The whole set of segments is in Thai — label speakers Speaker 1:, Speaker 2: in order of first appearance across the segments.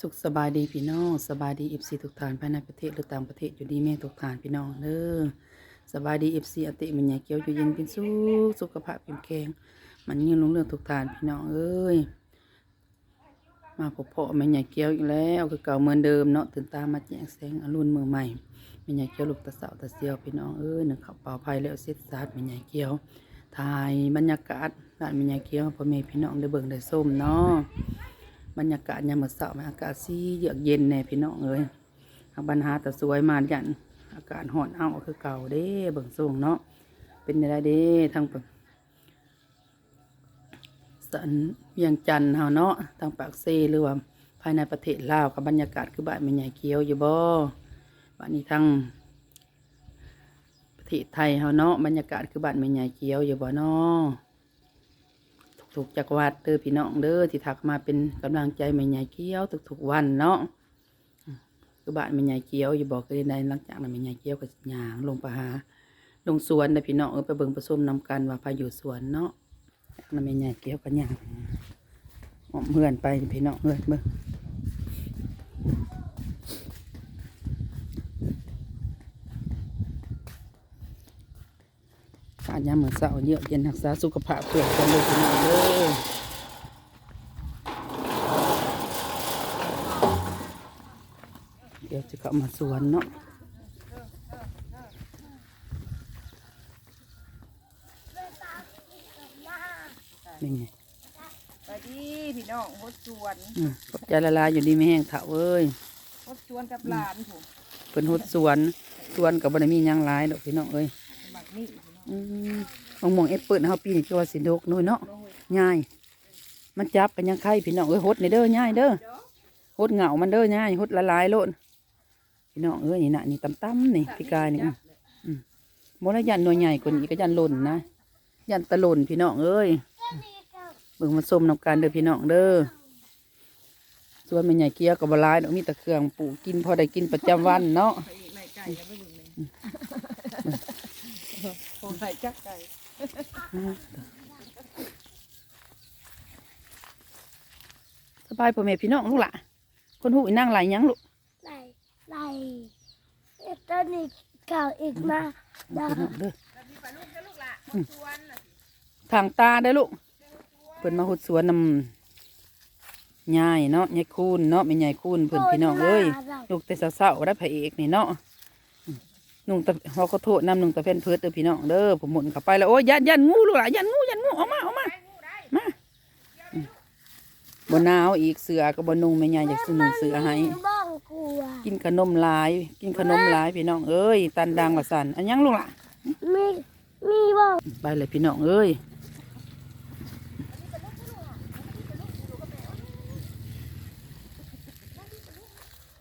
Speaker 1: สุขสบายดีพี่น้องสบายดีเอฟซีทุกทานภายในประเทศหรือต่างประเทศอยู่ดีแม่ทุกทานพี่น้องเด้อสบายดีเอฟซีอติมันใหญ่เกี้ยวอยู่เย็นเป็นสุขสุขภาพเป็นแข็งมันยืนลงเรื่องทุกทานพี่น้องเอ้ยมาพบพ่อแม่ใหญ่เกี้ยวอีกแล้วคือเก่าเหมือนเดิมเนาะตื่นตามาแจ้งแสงอรุณมือใหม่แม่ใหญ่เกี้ยวลูกตะเสาตะเสียวพี่น้องเอ้ยหนึ่งข้าวเปล่าภัยแล้วเสร็จสาดแม่ใหญ่เกี้ยวถ่ายบรรยากาศด้านแม่ใหญ่เกี้ยวพ่อแม่พี่น้องได้เบิ่งได้ส้มเนาะ บรรยากาศยามมื้อเช้ามันอากาศสีเยือกเย็นแน่พี่น้องเอ้ยทาบรรหาแต่สวยมายันอากาศร้อนเอาคือเก่าเด้เบิ่งส่งเนาะเป็นไดเด้ทางปสันเวียงจันทน์เฮาเนาะทางปากเซหรือว่าภายในประเทศลาวกับบรรยากาศคือบ้านแม่ใหญ่เขียวอยู่บ่บ้านนี้ทางประเทศไทยเฮาเนาะบรรยากาศคือบ้านแม่ใหญ่เขียวอยู่บ่เนาะ ทุกจักรวาดเด้อพี่น้องเด้อที่ทักมาเป็นกำลังใจแม่ใหญ่เกี้ยวทุกๆวันเนาะคือบ้านแม่ใหญ่เกี้ยวอย่าบอกเลยได้หลังจากนั้นแม่ใหญ่เกี้ยวก็ย่างลงไปหาลงสวนนะพี่น้องเออไปเบิ่งผสมนำกันว่าพาอยู่สวนเนาะนั่นแม่ใหญ่เกี้ยวก็ย่างเหมเฮือนไปพี่น้องเฮือนเบิ่งการ ยามมื้อเช้าเยอะเย็นรักษาสุขภาพเพื่อกันเลยพี่น้องเด้อเดี๋ยวจะเข้ามาสวนเนาะนี่ไง
Speaker 2: ไปดีพี่น้องฮดจวน
Speaker 1: อืมขอบใจละลายอยู่ดีไม่แห้งเถาเอ้ย
Speaker 2: ฮดจวนกับหลานผม
Speaker 1: เป็นหดสวนสวนกับบริมีหยังหลายดอกพี่น้องเอ้ย
Speaker 2: สมัครนี่พี่น้อง
Speaker 1: อื มมองมองเอฟเปิลเฮาปีนี้ก็ว่าสิดกน้อยเนาะ
Speaker 2: โอ้ย
Speaker 1: ง่าย มันจับกันยังไข่พี่น้องเอ้ยหดในเด้อง่ายเด้อหดเหงามันเด้อง่ายหดละลายโลดพี่น้องเอ้ยนี่นะนี่ตั้มๆนี่พี่กายนี่อืมโมละยันหน่วยใหญ่กว่านี้ก็ยันหล่นนะยันตะหล่นพี่น้องเอ้ยเบิ่งมาส้มนำกันเด้อพี่น้องเด้อส่วนแม่ใหญ่เกี้ยวกับบหลายดอกมีแต่เครื่องปลูกกินพอได้กินประจำวันเนาะ
Speaker 2: ใส่จักไก่
Speaker 1: สบายพ่อแม่พี่น้องลูกหละคนหูอีนั่งไหลายหยังลูก
Speaker 3: ไหลไหลเอ็ดตอนนี้เก่าอีกมาดา
Speaker 1: พี่น้องเด้อ
Speaker 2: แล้วมีปลาลูกก็ลูกละฮดจวนน่ะ
Speaker 1: ทางตาได้อลูกเพิ่นมาหุดสวนนำยายเนาะยายคูนเนาะแม่ใหญ่คูนเพิ่นพี่น้องเอ้ยลูกแต่สาวๆได้พระเอกนี่เนาะอืม นุ่งตะเขาก็โทษนำนุ่งตะเพ่นเพิดเด้อพี่น้องเด้อผมหมุนเข้าไปแล้วโอ้ยยันยันงูลูกหล่ะยันงูยันงูออกมาออกมามาบนหนาวอีกเสือก็บนนุ่งแม่ยายอยากซื้อนุ่งเสือให้
Speaker 3: บ้องกลัว
Speaker 1: กินขนมหลาย กินขนมหลายพี่น้องเอ้ยตันดังว่าสันอันยังลูกหล่ะ
Speaker 3: มีมีบ้อง
Speaker 1: ไปเลยพี่น้องเอ้ย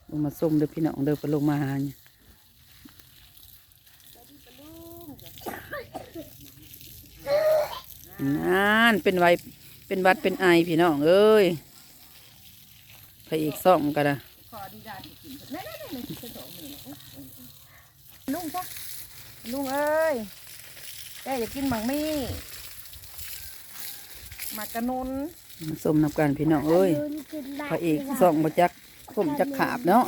Speaker 1: ลงมาส้มเด้อพี่น้องเด้อไปลงมาหาเนี่ย นั่นเป็นไวเป็นหวัดเป็นไอพี่น้องเอ้ยพระเอกซ่องกันนะ
Speaker 2: ขอดีดากินนั่นนั่นนั่นจะโดดมือลุงจ้ะลุงเอ้ยแกอยากกินบังมี่หมากกระนุน
Speaker 1: มาส้มนำกันพี่น้องเอ้ย
Speaker 3: ดินขึ้นได้
Speaker 1: พระเอกส่องมาจักผมจักขาบเนาะ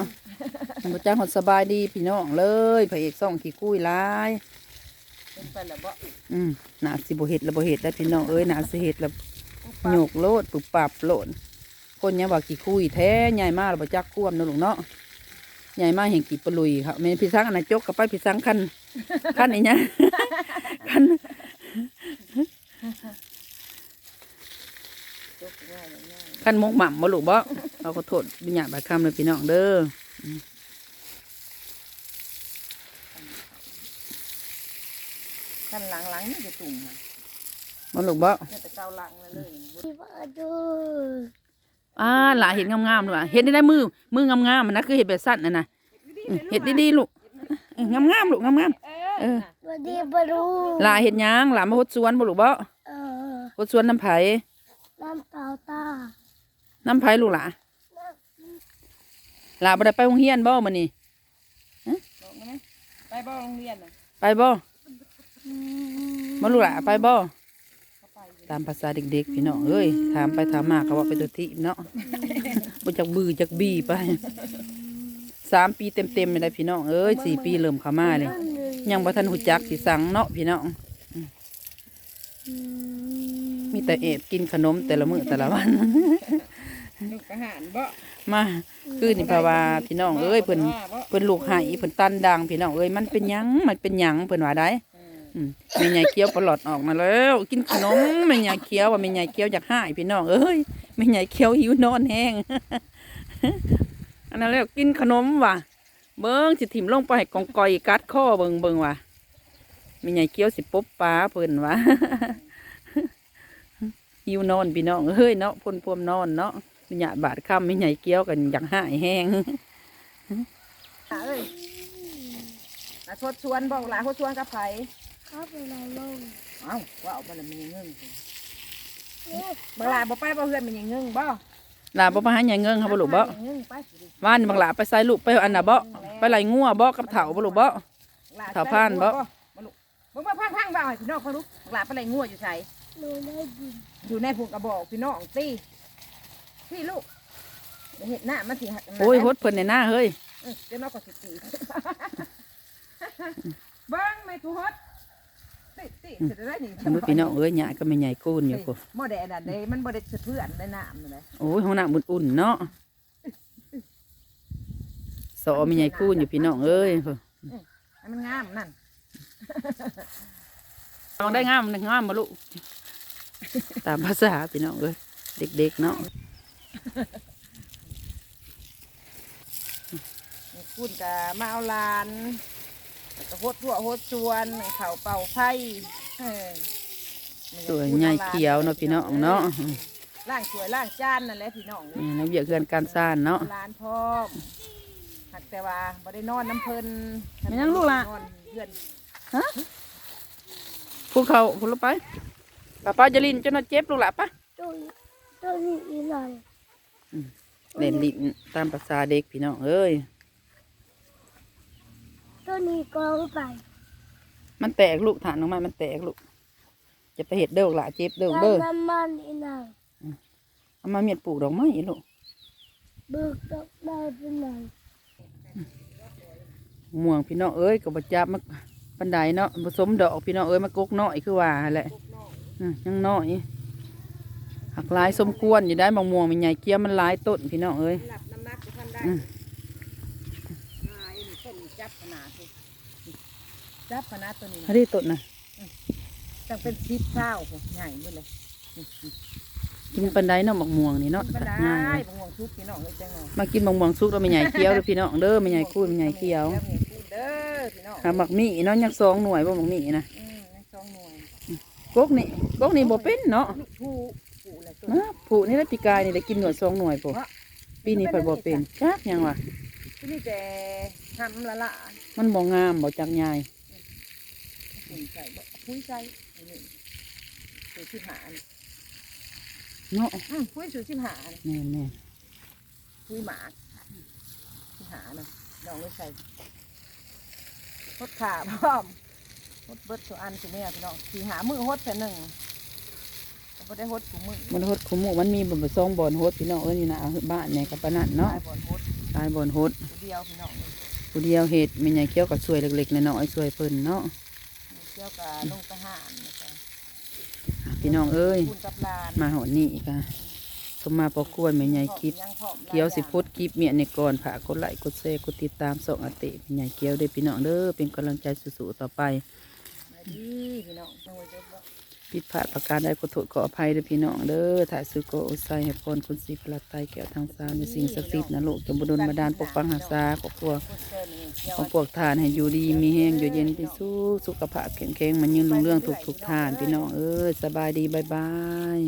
Speaker 1: มาจักหดสบายดีพี่น้องเลยพระเอกส่องขี้กุ้ยหลาย
Speaker 2: เป็น ไปแล้วบ่
Speaker 1: อืมหนาสิบเห็ดและบเห็ดได้พี่น้องเอ้ยหนาสิเห็ดและโยกโลดปุบปับโลดคนยังว่าขี้คุยแท้ใหญ่มากเราจักควมเนาะลูกเนาะใหญ่มากเห็นกี่ปลุยครับแม่นพี่สังอันนั้นจกกับไปพี่สังคันคันไอ้เนี่ยคัน
Speaker 2: จบง่ายเลยง่าย
Speaker 1: คันมกหม่ำมาลูกบ่เราก็โทษบิญญาบาดคำเลยพี่น้องเด้อ
Speaker 2: ขั้นหลังหลังนี่จะตุ่มค่ะ
Speaker 1: มาลูกบ่
Speaker 2: เนี่ยแต่เกาหลังเลยเลย
Speaker 3: มีบ้องดู
Speaker 1: อ่าหลาเห็นงามๆลูกอะเห็นได้ได้มือมืองามๆมันนะคือเห็ดแบบสั้นน่ะนะอืมเห็ดดีๆลูกเอองามๆลูกงามๆเออ
Speaker 3: วันนี้บรู
Speaker 1: หลาเห็ดหยังหลามาหดสวนบ่ลูกบ่
Speaker 3: เออ
Speaker 1: หดสวนน้ำไผ่
Speaker 3: น้ำเต่าตา
Speaker 1: น้ำไผ่ลูกหลาหลาบ่ได้ไปโรงเรียนบ่มื้อนี้
Speaker 2: บอกได้ไหมไปบ่โรงเรียนน่ะ
Speaker 1: ไปบ่
Speaker 3: อืม
Speaker 1: มาลูกหลาไปบ่
Speaker 2: เขาไปอยู่
Speaker 1: ตามภาษาเด็กๆพี่น้องเอ้ยถามไปถามมาเขาว่าไปตัวที่เนาะบ่จักบือจักบี้ไปสามปีเต็มๆเลยนะพี่น้องเอ้ยสี่ปีเริ่มเข้ามาเลย
Speaker 3: ต้นหนึ่ง
Speaker 1: ยังบ่ทันหูจักสิสั่งเนาะพี่น้อง
Speaker 3: อืม
Speaker 1: มีแต่เอบกินขนมแต่ละมื้อแต่ละวัน
Speaker 2: ลูกกระหานบ่
Speaker 1: มาคือนี่เพราะว่าพี่น้องเอ้ยเพิ่นเพิ่นลูกให้เพิ่นตันดังพี่น้องเอ้ยมันเป็นหยังมันเป็นหยังเพิ่นว่าได้อืม แม่ใหญ่เคี้ยวปลอดออกมาแล้ว กินขนมแม่ใหญ่เคี้ยวว่าแม่ใหญ่เคี้ยวอยากหายพี่น้องเอ้ยแม่ใหญ่เคี้ยวหิวนอนแห้งอันนั้นแล้วกินขนมว่ะเบิ่งสิถิ่มลงไปให้กองกอยกัดคอเบิ่งเบิ่งว่ะแม่ใหญ่เคี้ยวสิปบปลาเพิ่นว่ะหิวนอนพี่น้องเอ้ยเนาะพ่นพวมนอนเนาะมีหยาบาดค่ำมีใหญ่เกี้ยวกันอยากหายแห้ง
Speaker 2: เอ้ยมาทดชวนบอกหลานทดชวนกับไผ
Speaker 3: เข้าไปในโลก
Speaker 2: เอ้าว่าเอาไปละมีเงิน
Speaker 3: เนี่ย
Speaker 2: บางหลานบ่ไปบ่เพื่อนมีเงินบ่
Speaker 1: ลาบ่มาหาใหญ่เงิงครับบ่ลูกบ่
Speaker 2: เงินไปสิ
Speaker 1: ว่านบักหลาไปใส่ลูกไปอันน่ะบ่ไปไหลงัวบ่กับเถาบ่ลูกบ่
Speaker 2: หล
Speaker 1: เฒ่าพานบ่
Speaker 2: บ่ลูกมึงมาพังๆบ่ให้พี่น้องฟังลูกหลานไปไล่งัวอยู่ไส
Speaker 3: หนูไม่กิน
Speaker 2: อยู่ในผูกกระบอกพี่น้องตีพี่ลูกเดี๋ยวเห็ดหน้ามันสิหัก
Speaker 1: โอ้ยฮดเพิ่นในหน้าเฮ้ย
Speaker 2: เออเดี๋ยวน้องก็สิตี เบิ้งไม่ถูกฮดติติ เสร็จได้นี่
Speaker 1: สมมุติพี่น้องเอ้ยหยาก็ไม่ใหญ่กูนอยู่พุ่น
Speaker 2: หม้อแดดอะเด้มันบ่ได้สะเทือนได้น้ำนั่นแหละ
Speaker 1: โอ้ยห้องน้ำอุ่นๆเนาะสอไม่ใหญ่กูนอยู่พี่น้องเอ้ยพุ่น
Speaker 2: ให้มันงามนั่น
Speaker 1: ลองได้งามได้งามบ่ลูกตามภาษาพี่น้องเอ้ยเด็กๆเนาะ
Speaker 2: นี่พูดกับมาเอาหลาน แล้วก็โฮดทั่วโฮดชวนให้เขาเป่าไผ่เออ
Speaker 1: สวยใหญ่เขียวเนาะพี่น้องเนาะ
Speaker 2: ล่างสวยล่างจานนั่นแหละพี่น้อง
Speaker 1: นี่นะเบียกเกินการซ่านเนาะ
Speaker 2: หลานพร้อมหักแต่ว่าบ่ได้นอนน้ำเพิ่น
Speaker 1: ไม่ยังลูกล่ะ
Speaker 2: นอนเพื่อน
Speaker 1: พูดเขาพูดลงไปป้าป้าจะลินจนเราเจ็บลูกหละปะ
Speaker 3: ต้นต้นนี้อีหน่อย
Speaker 1: เล่นลิ้นตามภาษาเด็กพี่น้องเอ้ย
Speaker 3: ต้นนี้กองไป
Speaker 1: มันแตกลูกฐานออกมามันแตกลูกจะไปเห็ดเด้อลูกหละเจ็บเด้อ
Speaker 3: แล้ว
Speaker 1: เด้อ
Speaker 3: น้ำมันอีหน่อย
Speaker 1: เอามาเมียดปลูกดอกไม้ลูก
Speaker 3: บึกดอกได้เป็นหน่อย
Speaker 1: ม่วงพี่น้องเอ้ยกับบจับมาปันไดเนาะผสมดอกพี่น้องเอ้ยมากกน้อยคือว่าหั่นแหละอืมยังน้อยหักหลายสมควรอยู่ได้บางม่วงมันใหญ่เกี้ยมันหลายต้นพี่น้องเอ้ย
Speaker 2: หลับน้ำหนักจะทันได้
Speaker 1: อืม
Speaker 2: อ่าไอ้นี่ต้นนี้จับขนาดสิ จับขนาดตัวนี้
Speaker 1: อัน
Speaker 2: นะ
Speaker 1: นี้ต้นนะ
Speaker 2: จังเป็นสิบเท่าผมใหญ่หมดเลย
Speaker 1: กินปันไดเนาะบักม่วงนี่เนาะ
Speaker 2: มันได้
Speaker 1: ง่ายเลย
Speaker 2: บางวงทุกพี่น้องเลยจังเนาะ
Speaker 1: มากินบางม่วงสุกแล้วไม่ใหญ่เกี้ยวเด้อพี่น้องเด้อไม่ใหญ่คูนไม่ใหญ่เกี้ยว
Speaker 2: แล้วมีพูดเด้อพี่น้อง
Speaker 1: หาหมักมี่เนาะยังสองหน่วยบ่หมักมี่นะ
Speaker 2: อืมยังสองหน่วย
Speaker 1: กกนี่กกนี่บ่เป็นเนาะ
Speaker 2: ผู้ผู้อะไรตัว
Speaker 1: นะผูนี่แหละปีกายนี่ได้กินหน่วยสองหน่วยปุ๊ปีนี้เพิ่นบ่เป็นจักยังวะ
Speaker 2: ที่นี่แต่ทำละละ
Speaker 1: มันบ่งามบ่จักยาย
Speaker 2: ปุ๋ยใส่บ่ปุ๋ยใส่อันนี้ปุ๋ยสิบหาอัน
Speaker 1: เนาะ
Speaker 2: อืมปุ๋ยสูตรสิบหาอัน
Speaker 1: แม่นแม่น
Speaker 2: คุยหมาที่หานะลองไว้ใส่ฮดขาพร้อมฮดเบิดตัวอันตัวเนี้ยพี่น้องสีหามือฮดแต่หนึ่งแต่ไม่ได้ฮดถุงมือ
Speaker 1: มันฮดขุมหมู่มันมีบ่บ่ซองบ่อนฮดพี่น้องเอ้ยนี่นะบ้านเนี่ยกับปานนั้นเนาะ
Speaker 2: ลายบอลฮด
Speaker 1: ตายบ่อนฮด
Speaker 2: ตัวเดียวพี่น้องเลย
Speaker 1: ผู้เดียวเฮ็ดแม่ใหญ่เกี้ยวก็ช่วยเล็กๆน้อยๆช่วยเพิ่นเนาะ
Speaker 2: เกี่ยวกับลงทหารนะจ๊ะ
Speaker 1: พี่น้องเอ้ย
Speaker 2: คุณกับลาน
Speaker 1: มาหอดนี่ค่ะก็มาประกวดแม่ใหญ่คลิป
Speaker 2: ยังพร้อม
Speaker 1: เกี้ยวสิพุดคลิปเมียในก่อนผ่ากดไลค์กดแชร์กดติดตามส่องอติแม่ใหญ่เกี้ยวเด้อพี่น้องเด้อเป็นกำลังใจสู้ๆต่อไป
Speaker 2: มาดีพี่น้องจังหวะเจ้าบ่
Speaker 1: ผิดพลาดประการใดขอโทษขออภัยเด้อพี่น้องเด้อถ่ายสุโกอุไซให้พรคุณสีพลัดไตแก้วทางสามในสิ่งศักดิ์สิทธิ์นะลูกจงบุดลมาดาลปกปังหาษาครอบครัว
Speaker 2: ก
Speaker 1: ของพวกทานให้อยู่ดีมีแห้งอยู่เย็นเป็นสู้สุขภาพแข็งแรงมันยืนลงเรื่องถูกถูกทานพี่น้องเอ้ยสบายดีบายบาย